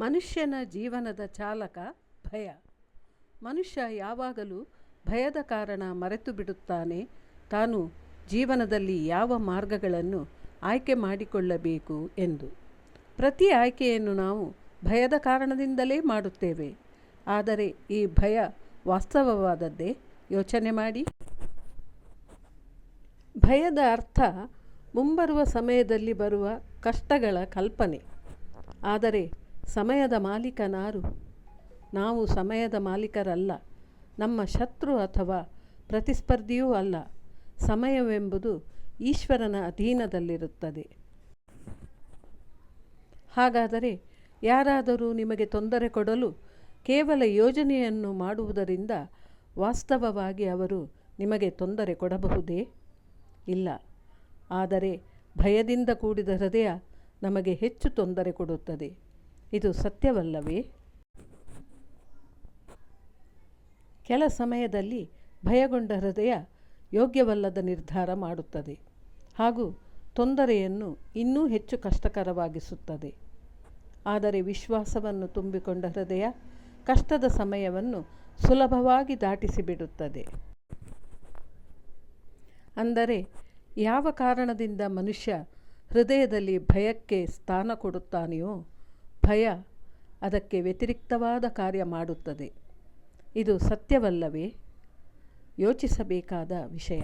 ಮನುಷ್ಯನ ಜೀವನದ ಚಾಲಕ ಭಯ. ಮನುಷ್ಯ ಯಾವಾಗಲೂ ಭಯದ ಕಾರಣ ಮರೆತು ಬಿಡುತ್ತಾನೆ. ತಾನು ಜೀವನದಲ್ಲಿ ಯಾವ ಮಾರ್ಗಗಳನ್ನು ಆಯ್ಕೆ ಮಾಡಿಕೊಳ್ಳಬೇಕು ಎಂದು. ಪ್ರತಿ ಆಯ್ಕೆಯನ್ನು ನಾವು ಭಯದ ಕಾರಣದಿಂದಲೇ ಮಾಡುತ್ತೇವೆ. ಆದರೆ ಈ ಭಯ ವಾಸ್ತವವಾದದ್ದೇ? ಯೋಚನೆ ಮಾಡಿ. ಭಯದ ಅರ್ಥ ಮುಂಬರುವ ಸಮಯದಲ್ಲಿ ಬರುವ ಕಷ್ಟಗಳ ಕಲ್ಪನೆ. ಆದರೆ ಸಮಯದ ಮಾಲೀಕನಾರು. ನಾವು ಸಮಯದ ಮಾಲೀಕರಲ್ಲ. ನಮ್ಮ ಶತ್ರು ಅಥವಾ ಪ್ರತಿಸ್ಪರ್ಧಿಯೂ ಅಲ್ಲ. ಸಮಯವೆಂಬುದು ಈಶ್ವರನ ಅಧೀನದಲ್ಲಿರುತ್ತದೆ. ಹಾಗಾದರೆ ಯಾರಾದರೂ ನಿಮಗೆ ತೊಂದರೆ ಕೊಡಲು ಕೇವಲ ಯೋಜನೆಯನ್ನು ಮಾಡುವುದರಿಂದ ವಾಸ್ತವವಾಗಿ ಅವರು ನಿಮಗೆ ತೊಂದರೆ ಕೊಡಬಹುದೇ? ಇಲ್ಲ. ಆದರೆ ಭಯದಿಂದ ಕೂಡಿದ ಹೃದಯ ನಮಗೆ ಹೆಚ್ಚು ತೊಂದರೆ ಕೊಡುತ್ತದೆ. ಇದು ಸತ್ಯವಲ್ಲವೇ? ಕೆಲ ಸಮಯದಲ್ಲಿ ಭಯಗೊಂಡ ಹೃದಯ ಯೋಗ್ಯವಲ್ಲದ ನಿರ್ಧಾರ ಮಾಡುತ್ತದೆ. ಹಾಗೂ ತೊಂದರೆಯನ್ನು ಇನ್ನೂ ಹೆಚ್ಚು ಕಷ್ಟಕರವಾಗಿಸುತ್ತದೆ. ಆದರೆ ವಿಶ್ವಾಸವನ್ನು ತುಂಬಿಕೊಂಡ ಹೃದಯ ಕಷ್ಟದ ಸಮಯವನ್ನು ಸುಲಭವಾಗಿ ದಾಟಿಸಿಬಿಡುತ್ತದೆ. ಅಂದರೆ ಯಾವ ಕಾರಣದಿಂದ ಮನುಷ್ಯ ಹೃದಯದಲ್ಲಿ ಭಯಕ್ಕೆ ಸ್ಥಾನ ಕೊಡುತ್ತಾನೆಯೋ ಭಯ ಅದಕ್ಕೆ ವ್ಯತಿರಿಕ್ತವಾದ ಕಾರ್ಯ ಮಾಡುತ್ತದೆ. ಇದು ಸತ್ಯವಲ್ಲವೇ? ಯೋಚಿಸಬೇಕಾದ ವಿಷಯ.